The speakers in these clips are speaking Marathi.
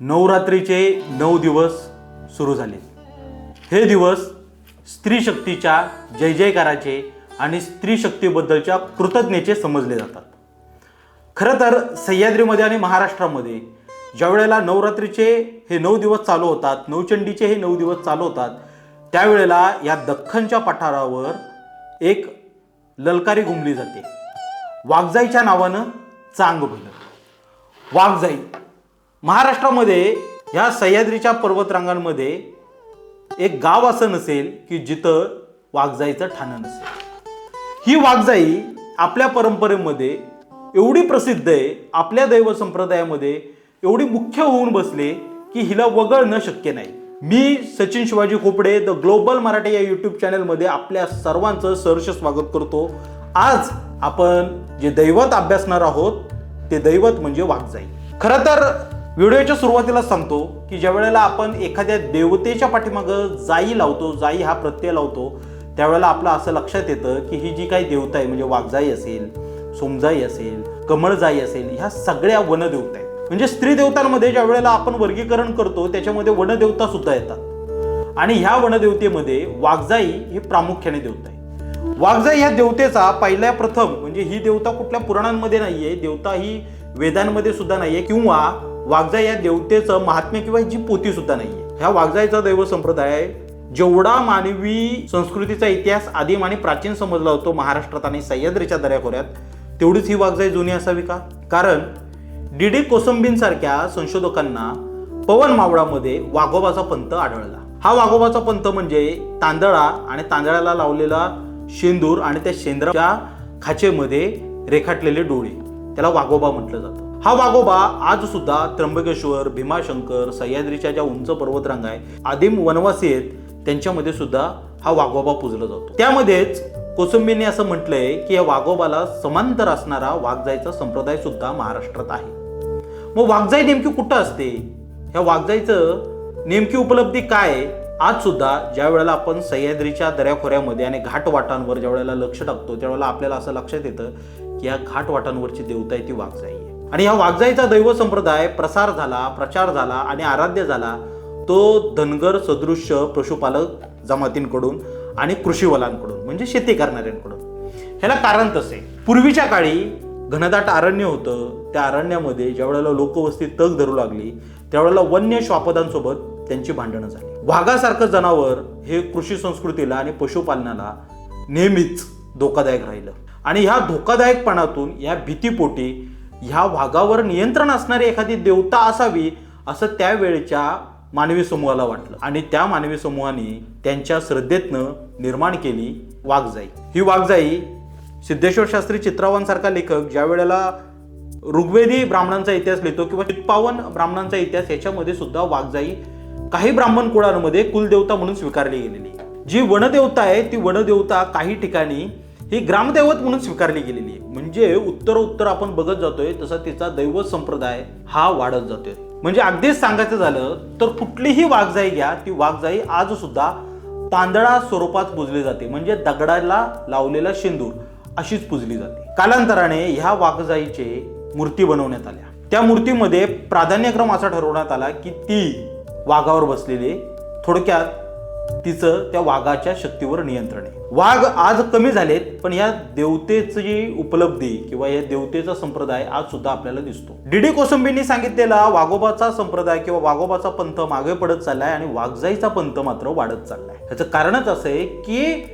नवरात्रीचे नऊ दिवस सुरू झाले. हे दिवस स्त्री शक्तीच्या जय जयकाराचे आणि स्त्री शक्तीबद्दलच्या कृतज्ञेचे समजले जातात. खरं तर सह्याद्रीमध्ये आणि महाराष्ट्रामध्ये ज्यावेळेला नवरात्रीचे हे नऊ दिवस चालू होतात नवचंडीचे हे नऊ दिवस चालू होतात त्यावेळेला या दख्खनच्या पठारावर एक ललकारी घुमली जाते. वाघजाईच्या नावानं चांग भलं वाघजाई महाराष्ट्रामध्ये ह्या सह्याद्रीच्या पर्वतरांगांमध्ये एक गाव असं नसेल की जिथं वाघजाईचं ठाणं नसेल. ही वाघजाई आपल्या परंपरेमध्ये एवढी प्रसिद्ध आहे आपल्या दैव संप्रदायामध्ये एवढी मुख्य होऊन बसले की हिला वगळणं शक्य नाही. मी सचिन शिवाजी खोपडे द ग्लोबल मराठी या यूट्यूब चॅनलमध्ये आपल्या सर्वांचं सहर्ष स्वागत करतो. आज आपण जे दैवत अभ्यासणार आहोत ते दैवत म्हणजे वाघजाई. खरं तर व्हिडिओच्या सुरुवातीला सांगतो की ज्या वेळेला आपण एखाद्या देवतेच्या पाठीमागं जाई लावतो जाई हा प्रत्यय लावतो त्यावेळेला आपलं असं लक्षात येतं की ही जी काही देवता आहे म्हणजे वाघजाई असेल सोमजाई असेल कमळजाई असेल ह्या सगळ्या वनदेवता आहेत. म्हणजे स्त्री देवतांमध्ये ज्या वेळेला आपण वर्गीकरण करतो त्याच्यामध्ये वनदेवता सुद्धा येतात. आणि ह्या वनदेवतेमध्ये वाघजाई ही प्रामुख्याने देवता आहे वाघजाई ह्या देवतेचा पहिल्या प्रथम म्हणजे ही देवता कुठल्या पुराणांमध्ये नाहीये देवता ही वेदांमध्ये सुद्धा नाहीये किंवा वाघजा या देवतेचं महात्म्य किंवा जी पोती सुद्धा नाहीये. ह्या वाघजाईचा दैव संप्रदाय जेवढा मानवी संस्कृतीचा इतिहास आदिम आणि प्राचीन समजला होतो महाराष्ट्रात आणि सह्याद्रीच्या दऱ्याखोऱ्यात तेवढीच ही वाघजाई जुनी असावी का? कारण डी डी कोसंबींसारख्या संशोधकांना पवन मावळामध्ये वाघोबाचा पंथ आढळला. हा वाघोबाचा पंथ म्हणजे तांदळा आणि तांदळाला लावलेला शेंदूर आणि त्या शेंद्राच्या खाचेमध्ये रेखाटलेले डोळे. त्याला वाघोबा म्हटलं जातं. हा वाघोबा आज सुद्धा त्र्यंबकेश्वर भीमाशंकर सह्याद्रीच्या ज्या उंच पर्वतरांगा आहे आदिम वनवासी आहेत त्यांच्यामध्ये सुद्धा हा वाघोबा पुजला जातो. त्यामध्येच कोसंबींनी असं म्हटलंय की या वाघोबाला समांतर असणारा वाघजाईचा संप्रदाय सुद्धा महाराष्ट्रात आहे. मग वाघजाई नेमकी कुठं असते? ह्या वाघजाईचं नेमकी उपलब्धी काय? आज सुद्धा ज्या वेळेला आपण सह्याद्रीच्या दऱ्याखोऱ्यामध्ये आणि घाटवाटांवर ज्या वेळेला लक्ष टाकतो त्यावेळेला आपल्याला असं लक्षात येतं की या घाटवाटांवरची देवता आहे ती वाघजाई. आणि ह्या वाघजाईचा दैव संप्रदाय प्रसार झाला प्रचार झाला आणि आराध्य झाला तो धनगर सदृश्य पशुपालक जमातींकडून आणि कृषीवलांकडून म्हणजे शेती करणाऱ्यांकडून. ह्याला कारण तसे. पूर्वीच्या काळी घनदाट अरण्य होतं. त्या अरण्यामध्ये ज्या वेळेला लोकवस्ती तग धरू लागली त्यावेळेला वन्य श्वापदांसोबत त्यांची भांडणं झाली. वाघासारखं जनावर हे कृषी संस्कृतीला आणि पशुपालनाला नेहमीच धोकादायक राहिलं. आणि ह्या धोकादायकपणातून या भीतीपोटी ह्या वाघावर नियंत्रण असणारी एखादी देवता असावी असं त्यावेळच्या मानवी समूहाला वाटलं. आणि त्या मानवी समूहाने त्यांच्या श्रद्धेतनं निर्माण केली वाघजाई. ही वाघजाई सिद्धेश्वर शास्त्री चित्रावांसारखा लेखक ज्या वेळेला ऋग्वेदी ब्राह्मणांचा इतिहास लिहितो किंवा चित्पावन ब्राह्मणांचा इतिहास याच्यामध्ये सुद्धा वाघजाई काही ब्राह्मण कुळांमध्ये कुलदेवता म्हणून स्वीकारली गेलेली. जी वनदेवता आहे ती वनदेवता काही ठिकाणी ही ग्रामदैवत म्हणून स्वीकारली गेलेली आहे. म्हणजे उत्तर उत्तर आपण बघत जातोय तसा तिचा दैवत संप्रदाय हा वाढत जातोय. म्हणजे अगदीच सांगायचं झालं तर कुठलीही वाघजाई घ्या ती वाघजाई आज सुद्धा तांदळा स्वरूपात पुजली जाते. म्हणजे दगडाला लावलेला शेंदूर अशीच पुजली जाते. कालांतराने ह्या वाघजाईचे मूर्ती बनवण्यात आल्या. त्या मूर्तीमध्ये प्राधान्यक्रम असा ठरवण्यात आला की ती वाघावर बसलेली थोडक्यात तिचं त्या वाघाच्या शक्तीवर नियंत्रण आहे. वाघ आज कमी झालेत पण या देवतेची उपलब्धी किंवा या देवतेचा संप्रदाय आज सुद्धा आपल्याला दिसतो. डीडी कोसंबींनी सांगितलेला वाघोबाचा संप्रदाय किंवा वाघोबाचा पंथ मागे पडत चाललाय आणि वाघजाईचा पंथ मात्र वाढत चाललाय. ह्याचं कारणच असं आहे की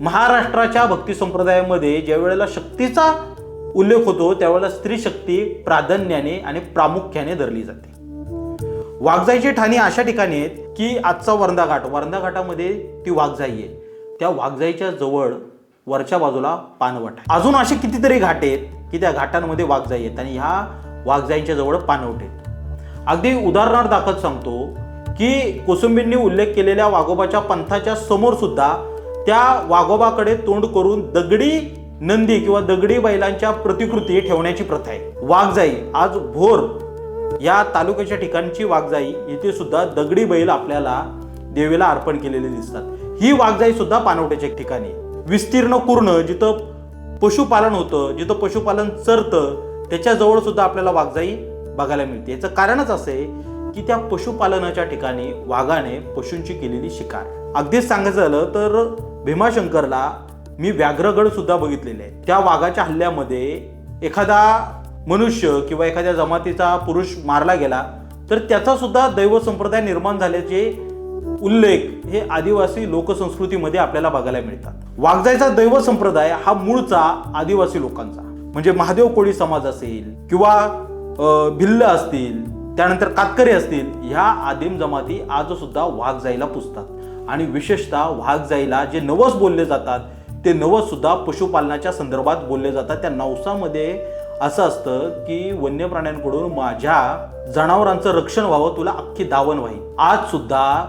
महाराष्ट्राच्या भक्ती संप्रदायामध्ये ज्या वेळेला शक्तीचा उल्लेख होतो त्यावेळेला स्त्री शक्ती प्राधान्याने आणि प्रामुख्याने धरली जाते. वाघजाईची ठाणी अशा ठिकाणी आहेत की आजचा वर्धा घाट वर्धा घाटामध्ये ती वाघजाई आहे. त्या वाघजाईच्या जवळ वरच्या बाजूला पानवट आहे. अजून असे कितीतरी घाट आहेत की त्या घाटांमध्ये वाघजाई आहेत आणि ह्या वाघजाईच्या जवळ पानवट आहेत. अगदी उदाहरणार्थ दाखत सांगतो की कोसंबींनी उल्लेख केलेल्या वाघोबाच्या पंथाच्या समोर सुद्धा त्या वाघोबाकडे तोंड करून दगडी नंदी किंवा दगडी बैलांच्या प्रतिकृती ठेवण्याची प्रथा आहे. वाघजाई आज भोर या तालुक्याच्या ठिकाणची वाघजाई इथे सुद्धा दगडी बैल आपल्याला देवीला अर्पण केलेले दिसतात. ही वाघजाई सुद्धा पानवट्याच्या ठिकाणी विस्तीर्ण कुर्ण जिथं पशुपालन होतं जिथं पशुपालन चरतं त्याच्याजवळ सुद्धा आपल्याला वाघजाई बघायला मिळते. याचं कारणच असं आहे की त्या पशुपालनाच्या ठिकाणी वाघाने पशूंची केलेली शिकार. अगदीच सांगायचं झालं तर भीमाशंकरला मी व्याघ्रगड सुद्धा बघितलेले आहे. त्या वाघाच्या हल्ल्यामध्ये एखादा मनुष्य किंवा एखाद्या जमातीचा पुरुष मारला गेला तर त्याचा सुद्धा दैव संप्रदाय निर्माण झाल्याचे उल्लेख हे आदिवासी लोकसंस्कृतीमध्ये आपल्याला बघायला मिळतात. वाघजाईचा दैव संप्रदाय हा मूळचा आदिवासी लोकांचा. म्हणजे महादेव कोळी समाज असेल किंवा भिल्ल असतील त्यानंतर कातकरी असतील ह्या आदिम जमाती आज सुद्धा वाघजाईला पुजतात. आणि विशेषतः वाघजाईला जे नवस बोलले जातात ते नवस सुद्धा पशुपालनाच्या संदर्भात बोलले जातात. त्या नवसामध्ये असं असतं की वन्य प्राण्यांकडून माझ्या जनावरांचं रक्षण व्हावं तुला अख्खी दावण व्हावी. आज सुद्धा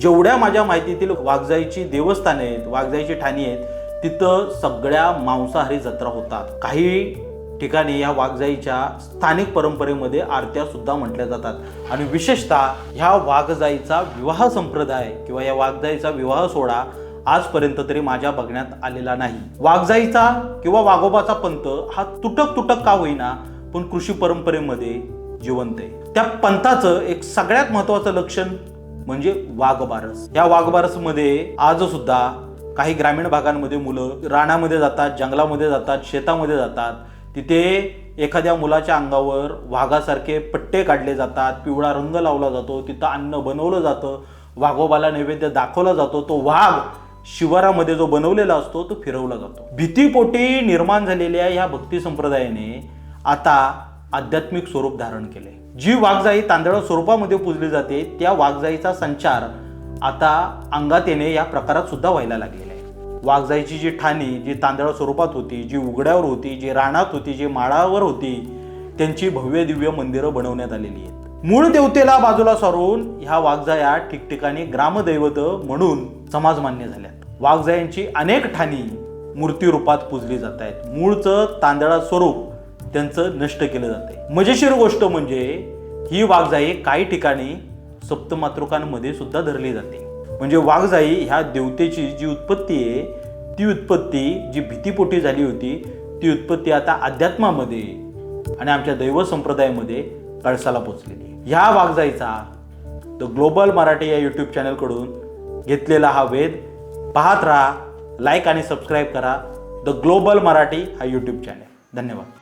जेवढ्या माझ्या माहितीतील वाघजाईची देवस्थाने आहेत वाघजाईची ठाणी आहेत तिथं सगळ्या मांसाहारी जत्रा होतात. काही ठिकाणी या वाघजाईच्या स्थानिक परंपरेमध्ये आरत्या सुद्धा म्हटल्या जातात. आणि विशेषतः ह्या वाघजाईचा विवाह संप्रदाय किंवा या वाघजाईचा विवाह सोहळा आजपर्यंत तरी माझ्या बघण्यात आलेला नाही. वाघजाईचा किंवा वाघोबाचा पंथ हा तुटक तुटक का होईना पण कृषी परंपरेमध्ये जिवंत आहे. त्या पंथाचं एक सगळ्यात महत्वाचं लक्षण म्हणजे वाघबारस. या वाघबारसमध्ये आज सुद्धा काही ग्रामीण भागांमध्ये मुलं रानामध्ये जातात जंगलामध्ये जातात शेतामध्ये जातात. तिथे एखाद्या मुलाच्या अंगावर वाघासारखे पट्टे काढले जातात पिवळा रंग लावला जातो तिथं अन्न बनवलं जातं वाघोबाला नैवेद्य दाखवला जातो. तो वाघ शिवारामध्ये जो बनवलेला असतो तो फिरवला जातो. भीतीपोटी निर्माण झालेल्या ह्या भक्ती संप्रदायाने आता आध्यात्मिक स्वरूप धारण केले जी वाघजाई तांदळा स्वरूपामध्ये पूजली जाते त्या वाघजाईचा संचार आता अंगात येणे या प्रकारात सुद्धा व्हायला लागलेला आहे. वाघजाईची जी ठाणी जी तांदळा स्वरूपात होती जी उघड्यावर होती जी रानात होती जी माळावर होती त्यांची भव्य दिव्य मंदिरं बनवण्यात आलेली आहेत. मूळ देवतेला बाजूला सारून ह्या वाघजाया ठिकठिकाणी ग्रामदैवत म्हणून समाजमान्य झाल्यात. वाघजायांची अनेक ठाणी मूर्ती रूपात पूजली जात आहेत. मूळचं तांदळा स्वरूप त्यांचं नष्ट केलं जाते. मजेशीर गोष्ट म्हणजे ही वाघजाई काही ठिकाणी सप्तमातृकांमध्ये सुद्धा धरली जाते. म्हणजे वाघजाई ह्या देवतेची जी उत्पत्ती आहे ती उत्पत्ती जी भीतीपोटी झाली होती ती उत्पत्ती आता अध्यात्मामध्ये आणि आमच्या दैव संप्रदायामध्ये कळसाला पोचलेली ह्या ह्या वाघजाईचा द ग्लोबल मराठी या यूट्यूब चॅनलकडून घेतलेला हा वेध पाहत राहा लाईक आणि सबस्क्राईब करा. द ग्लोबल मराठी हा यूट्यूब चॅनल धन्यवाद.